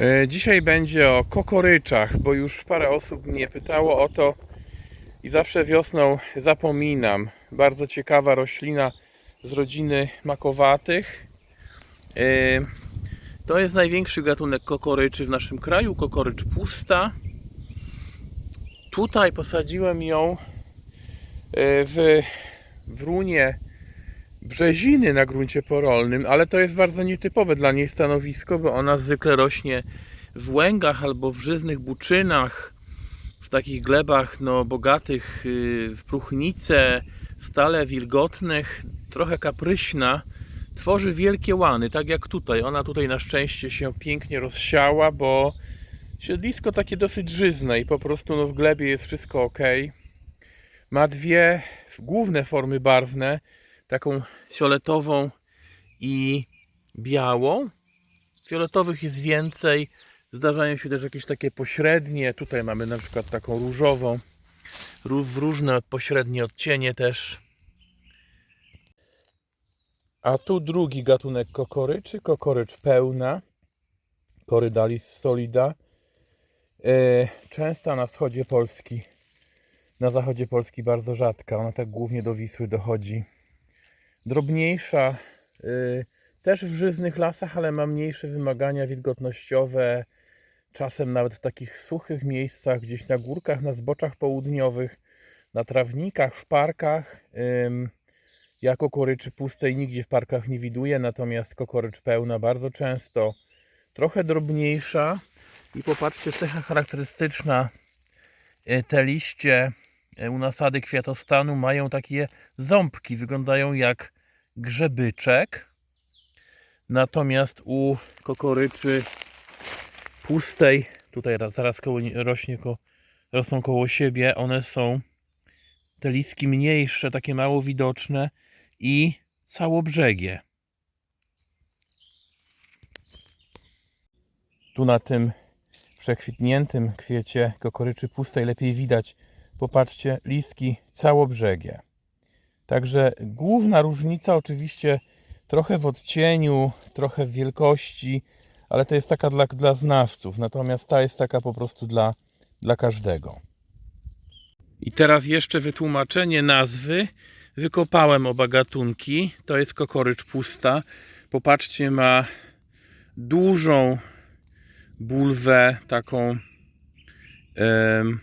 E, Dzisiaj będzie o kokoryczach, bo już parę osób mnie pytało o to i zawsze wiosną zapominam. Bardzo ciekawa roślina z rodziny makowatych. E, To jest największy gatunek kokoryczy w naszym kraju, kokorycz pusta. Tutaj posadziłem ją e, w, w runie brzeziny na gruncie porolnym, ale to jest bardzo nietypowe dla niej stanowisko, bo ona zwykle rośnie w łęgach albo w żyznych buczynach, w takich glebach no, bogatych yy, w próchnice, stale wilgotnych, trochę kapryśna. Tworzy wielkie łany, tak jak tutaj. Ona tutaj na szczęście się pięknie rozsiała, bo siedlisko takie dosyć żyzne i po prostu no, w glebie jest wszystko ok. Ma dwie główne formy barwne taką fioletową i białą. Fioletowych jest więcej. Zdarzają się też jakieś takie pośrednie. Tutaj mamy na przykład taką różową. Różne pośrednie odcienie też. A tu drugi gatunek kokoryczy, kokorycz pełna. Corydalis solida. E, Częsta na wschodzie Polski. Na zachodzie Polski bardzo rzadka. Ona tak głównie do Wisły dochodzi drobniejsza, y, też w żyznych lasach, ale ma mniejsze wymagania wilgotnościowe. Czasem nawet w takich suchych miejscach, gdzieś na górkach, na zboczach południowych, na trawnikach, w parkach. Ja kokoryczy pustej nigdzie w parkach nie widuję, natomiast kokorycz pełna bardzo często. Trochę drobniejsza i popatrzcie, cecha charakterystyczna. y, Te liście u nasady kwiatostanu mają takie ząbki, wyglądają jak grzebyczek. Natomiast u kokoryczy pustej, tutaj ra- zaraz koło, nie- rośnie ko, rosną koło siebie, one są te listki mniejsze, takie mało widoczne i całobrzegi. Tu na tym przekwitniętym kwiecie kokoryczy pustej lepiej widać. Popatrzcie, listki całobrzegi. Także główna różnica oczywiście trochę w odcieniu, trochę w wielkości, ale to jest taka dla, dla znawców, natomiast ta jest taka po prostu dla, dla każdego. I teraz jeszcze wytłumaczenie nazwy. Wykopałem oba gatunki. To jest kokorycz pusta. Popatrzcie, ma dużą bulwę, taką em,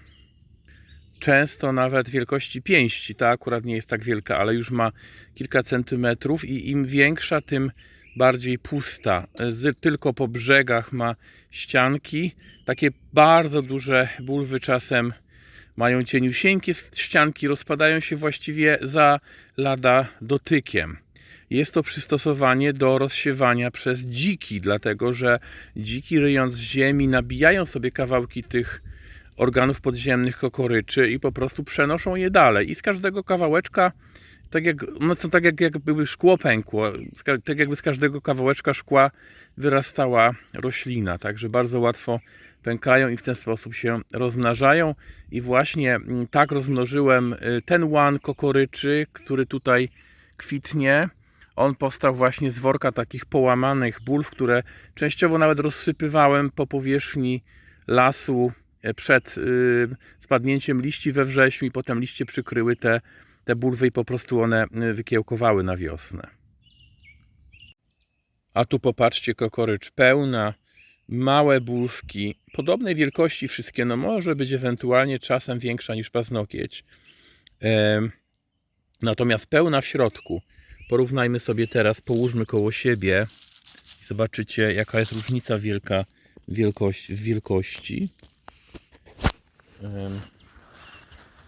często nawet wielkości pięści. Ta akurat nie jest tak wielka, ale już ma kilka centymetrów i im większa, tym bardziej pusta. Z, tylko po brzegach ma ścianki. Takie bardzo duże bulwy czasem mają cieniusieńkie ścianki, rozpadają się właściwie za lada dotykiem. Jest to przystosowanie do rozsiewania przez dziki, dlatego że dziki ryjąc w ziemi nabijają sobie kawałki tych organów podziemnych kokoryczy i po prostu przenoszą je dalej. I z każdego kawałeczka, tak jak, no to tak jak, jakby szkło pękło, tak jakby z każdego kawałeczka szkła wyrastała roślina. Także bardzo łatwo pękają i w ten sposób się rozmnażają. I właśnie mm, tak rozmnożyłem y, ten łan kokoryczy, który tutaj kwitnie. On powstał właśnie z worka takich połamanych bulw, które częściowo nawet rozsypywałem po powierzchni lasu przed y, spadnięciem liści we wrześniu i potem liście przykryły te, te bulwy i po prostu one y, wykiełkowały na wiosnę. A tu popatrzcie, kokorycz pełna, małe bulwki, podobnej wielkości wszystkie, no może być ewentualnie czasem większa niż paznokieć. Em, Natomiast pełna w środku. Porównajmy sobie teraz, połóżmy koło siebie zobaczycie jaka jest różnica wielka wielkość, w wielkości.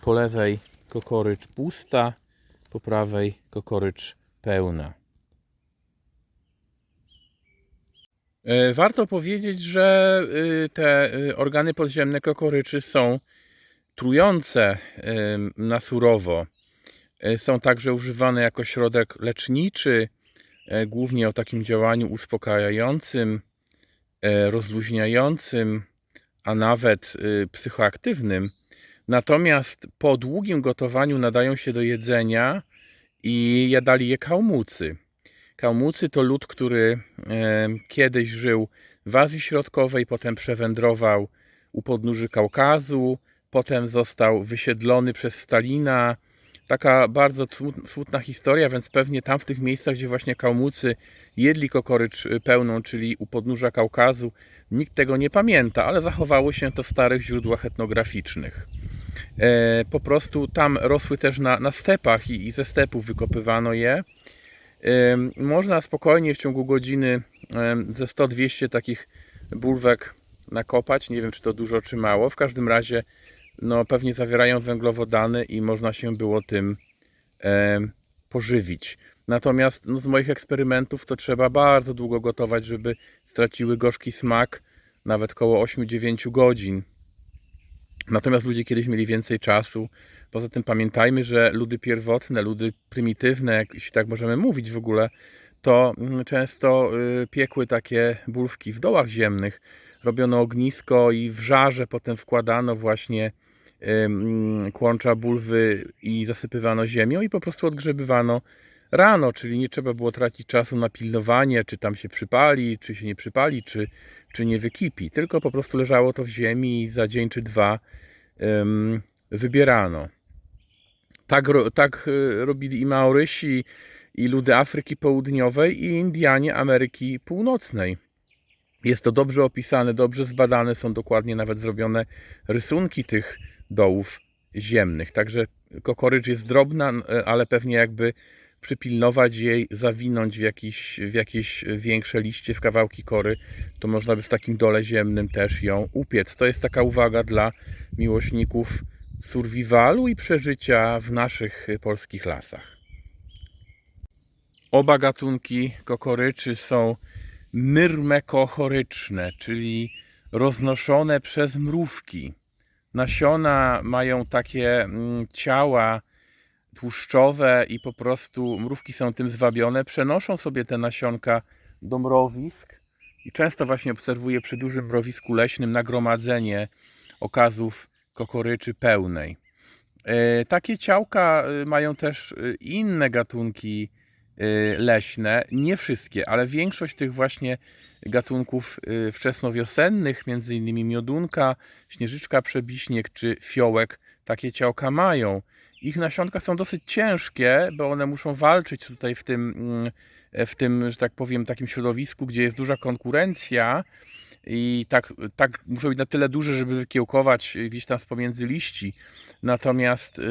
Po lewej kokorycz pusta, po prawej kokorycz pełna. E, Warto powiedzieć, że y, te y, organy podziemne kokoryczy są trujące na surowo. E, Są także używane jako środek leczniczy, e, głównie o takim działaniu uspokajającym, rozluźniającym, a nawet y, psychoaktywnym. Natomiast po długim gotowaniu nadają się do jedzenia i jadali je kałmucy. Kałmucy to lud, który kiedyś żył w Azji Środkowej, potem przewędrował u podnóży Kaukazu, potem został wysiedlony przez Stalina. Taka bardzo smutna historia, więc pewnie tam w tych miejscach, gdzie właśnie Kałmucy jedli kokorycz y, pełną, czyli u podnóża Kaukazu, nikt tego nie pamięta, ale zachowało się to w starych źródłach etnograficznych. E, po prostu tam rosły też na, na stepach i, i ze stepów wykopywano je. Ym, Można spokojnie w ciągu godziny ym, ze 100-200 takich bulwek nakopać. Nie wiem, czy to dużo, czy mało. W każdym razie, no, pewnie zawierają węglowodany i można się było tym em, pożywić. Natomiast no, z moich eksperymentów to trzeba bardzo długo gotować, żeby straciły gorzki smak, nawet około 8-9 godzin. Natomiast ludzie kiedyś mieli więcej czasu. Poza tym pamiętajmy, że ludy pierwotne, ludy prymitywne, jak, jeśli tak możemy mówić w ogóle, to mm, często y, piekły takie bulwki w dołach ziemnych. Robiono ognisko i w żarze potem wkładano właśnie kłącza bulwy i zasypywano ziemią i po prostu odgrzebywano rano, czyli nie trzeba było tracić czasu na pilnowanie, czy tam się przypali, czy się nie przypali, czy, czy nie wykipi, tylko po prostu leżało to w ziemi i za dzień czy dwa wybierano. Tak, tak y, robili i Maorysi, i ludy Afryki Południowej, i Indianie Ameryki Północnej. Jest to dobrze opisane, dobrze zbadane, są dokładnie nawet zrobione rysunki tych dołów ziemnych. Także kokorycz jest drobna, ale pewnie jakby przypilnować jej, zawinąć w, jakiś, w jakieś większe liście, w kawałki kory, to można by w takim dole ziemnym też ją upiec. To jest taka uwaga dla miłośników survivalu i przeżycia w naszych polskich lasach. Oba gatunki kokoryczy są myrmekochoryczne, czyli roznoszone przez mrówki. Nasiona mają takie mm, ciała tłuszczowe i po prostu mrówki są tym zwabione, przenoszą sobie te nasionka do mrowisk i często właśnie obserwuję przy dużym mrowisku leśnym nagromadzenie okazów kokoryczy pełnej. E, Takie ciałka e, mają też e, inne gatunki leśne, nie wszystkie, ale większość tych właśnie gatunków e, wczesnowiosennych, między innymi miodunka, śnieżyczka przebiśnieg czy fiołek, takie ciałka mają. Ich nasionka są dosyć ciężkie, bo one muszą walczyć tutaj w tym, mm, w tym, że tak powiem, takim środowisku, gdzie jest duża konkurencja i tak, tak muszą być na tyle duże, żeby wykiełkować gdzieś tam z pomiędzy liści. Natomiast y,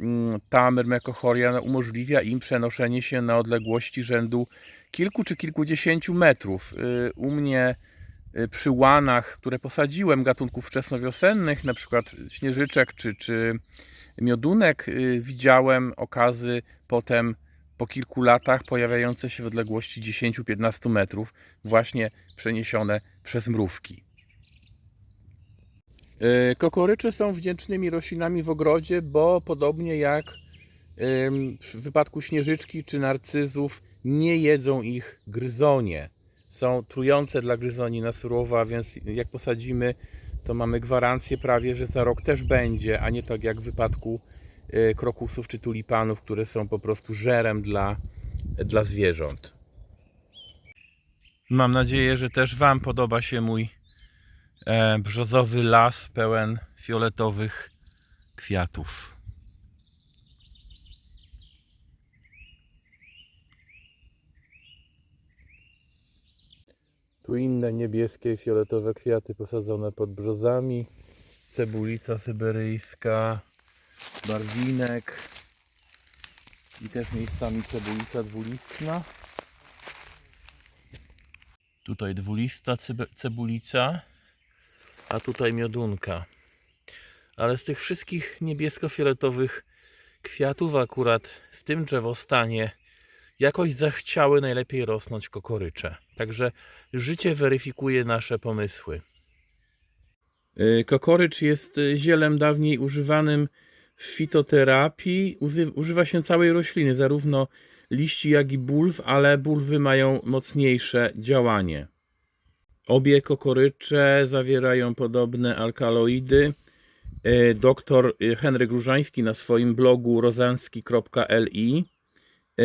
mm, ta myrmekochoria umożliwia im przenoszenie się na odległości rzędu kilku czy kilkudziesięciu metrów. Y, U mnie y, przy łanach, które posadziłem gatunków wczesnowiosennych, na przykład śnieżyczek czy, czy miodunek, widziałem okazy potem po kilku latach pojawiające się w odległości 10-15 metrów, właśnie przeniesione przez mrówki. Y, Kokorycze są wdzięcznymi roślinami w ogrodzie, bo podobnie jak w wypadku śnieżyczki czy narcyzów nie jedzą ich gryzonie. Są trujące dla gryzoni na surowo, a więc jak posadzimy, to mamy gwarancję prawie, że za rok też będzie, a nie tak jak w wypadku krokusów czy tulipanów, które są po prostu żerem dla, dla zwierząt. Mam nadzieję, że też Wam podoba się mój e, brzozowy las pełen fioletowych kwiatów. Tu inne niebieskie i fioletowe kwiaty posadzone pod brzozami. Cebulica syberyjska, barwinek i też miejscami cebulica dwulistna. Tutaj dwulista cebulica, a tutaj miodunka. Ale z tych wszystkich niebiesko-fioletowych kwiatów akurat w tym drzewostanie jakoś zachciały najlepiej rosnąć kokorycze. Także życie weryfikuje nasze pomysły. Y, Kokorycz jest y, zielem dawniej używanym w fitoterapii. Używa się całej rośliny, zarówno liści, jak i bulw, ale bulwy mają mocniejsze działanie. Obie kokorycze zawierają podobne alkaloidy. Y, Doktor y, Henryk Różański na swoim blogu rozanski.li y,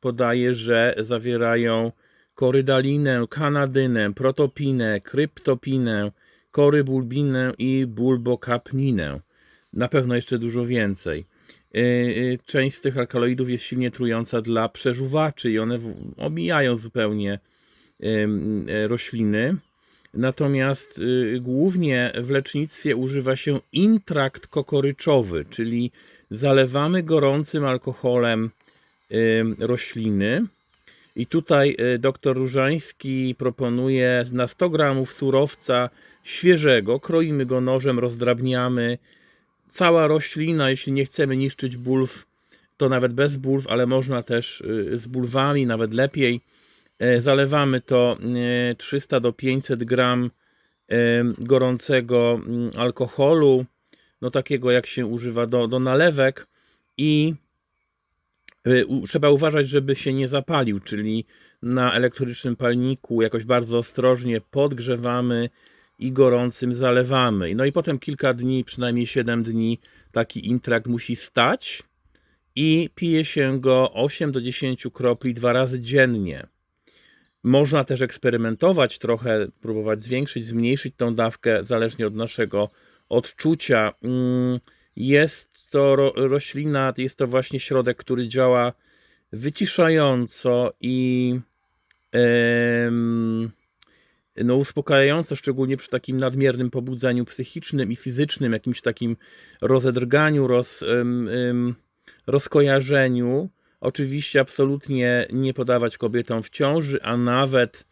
podaje, że zawierają korydalinę, kanadynę, protopinę, kryptopinę, korybulbinę i bulbokapninę. Na pewno jeszcze dużo więcej. Yy, yy, Część z tych alkaloidów jest silnie trująca dla przeżuwaczy i one omijają zupełnie e, rośliny. Natomiast y, głównie w lecznictwie używa się intrakt kokoryczowy, czyli zalewamy gorącym alkoholem rośliny. I tutaj y, dr Różański proponuje na 100 gramów surowca świeżego, kroimy go nożem, rozdrabniamy. Cała roślina, jeśli nie chcemy niszczyć bulw, to nawet bez bulw, ale można też y, z bulwami, nawet lepiej. E, Zalewamy to e, 300 do 500 gram e, gorącego alkoholu, no takiego jak się używa do, do nalewek i trzeba uważać, żeby się nie zapalił, czyli na elektrycznym palniku jakoś bardzo ostrożnie podgrzewamy i gorącym zalewamy. No i potem kilka dni, przynajmniej 7 dni, taki intrakt musi stać i pije się go 8 do 10 kropli dwa razy dziennie. Można też eksperymentować trochę, próbować zwiększyć, zmniejszyć tą dawkę, zależnie od naszego odczucia. Mm, Jest to ro, roślina, jest to właśnie środek, który działa wyciszająco i em, no, uspokajająco, szczególnie przy takim nadmiernym pobudzeniu psychicznym i fizycznym, jakimś takim rozedrganiu, roz, em, em, rozkojarzeniu. Oczywiście absolutnie nie podawać kobietom w ciąży, a nawet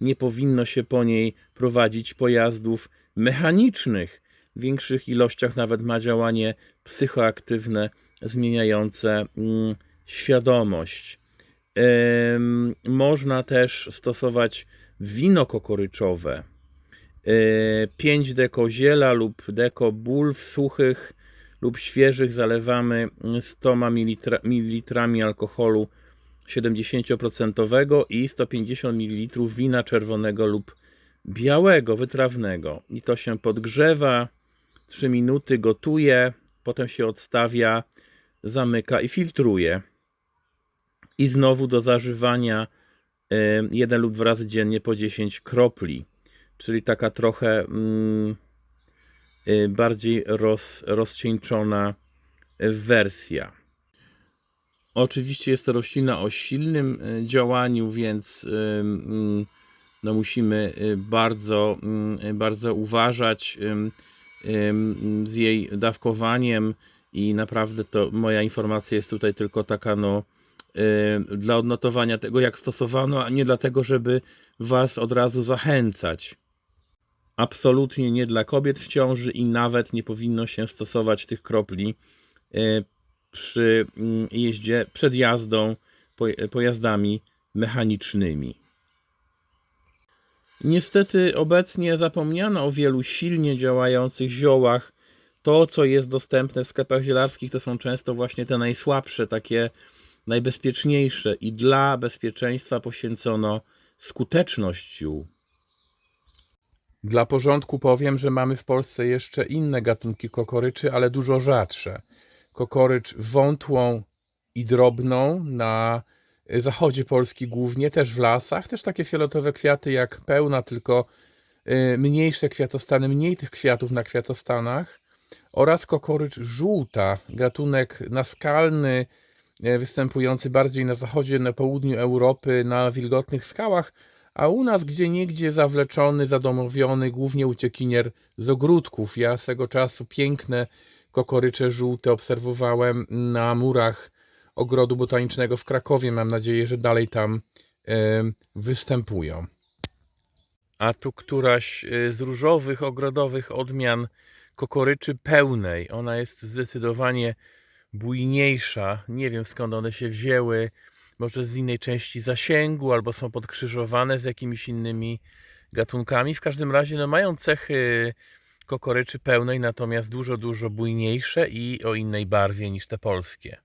nie powinno się po niej prowadzić pojazdów mechanicznych. W większych ilościach nawet ma działanie psychoaktywne zmieniające mm, świadomość. Em, można też stosować wino kokoryczowe. E, 5 deko ziela lub deko bulw suchych lub świeżych zalewamy 100 ml, alkoholu 70% i 150 ml wina czerwonego lub białego, wytrawnego. I to się podgrzewa, 3 minuty gotuje, potem się odstawia, zamyka i filtruje. I znowu do zażywania e, jeden lub dwa razy dziennie po 10 kropli. Czyli taka trochę mm, y, bardziej roz, rozcieńczona y, wersja. Oczywiście jest to roślina o silnym y, działaniu, więc mm, no musimy bardzo, mm, bardzo uważać z jej dawkowaniem i naprawdę to moja informacja jest tutaj tylko taka no dla odnotowania tego jak stosowano, a nie dlatego, żeby was od razu zachęcać absolutnie nie dla kobiet w ciąży i nawet nie powinno się stosować tych kropli e, przy mm, jeździe przed jazdą poj- pojazdami mechanicznymi. Niestety obecnie zapomniano o wielu silnie działających ziołach. To, co jest dostępne w sklepach zielarskich, to są często właśnie te najsłabsze, takie najbezpieczniejsze i dla bezpieczeństwa poświęcono skuteczność ziół. Dla porządku powiem, że mamy w Polsce jeszcze inne gatunki kokoryczy, ale dużo rzadsze. Kokorycz wątłą i drobną na zachodzie Polski głównie, też w lasach, też takie fioletowe kwiaty jak pełna, tylko y, mniejsze kwiatostany, mniej tych kwiatów na kwiatostanach oraz kokorycz żółta, gatunek naskalny, y, występujący bardziej na zachodzie, na południu Europy, na wilgotnych skałach, a u nas gdzie niegdzie zawleczony, zadomowiony, głównie uciekinier z ogródków. Ja swego czasu piękne kokorycze żółte obserwowałem na murach ogrodu botanicznego w Krakowie. Mam nadzieję, że dalej tam e, występują. A tu któraś e, z różowych, ogrodowych odmian kokoryczy pełnej. Ona jest zdecydowanie bujniejsza. Nie wiem skąd one się wzięły. Może z innej części zasięgu, albo są podkrzyżowane z jakimiś innymi gatunkami. W każdym razie no, mają cechy kokoryczy pełnej, natomiast dużo, dużo bujniejsze i o innej barwie niż te polskie.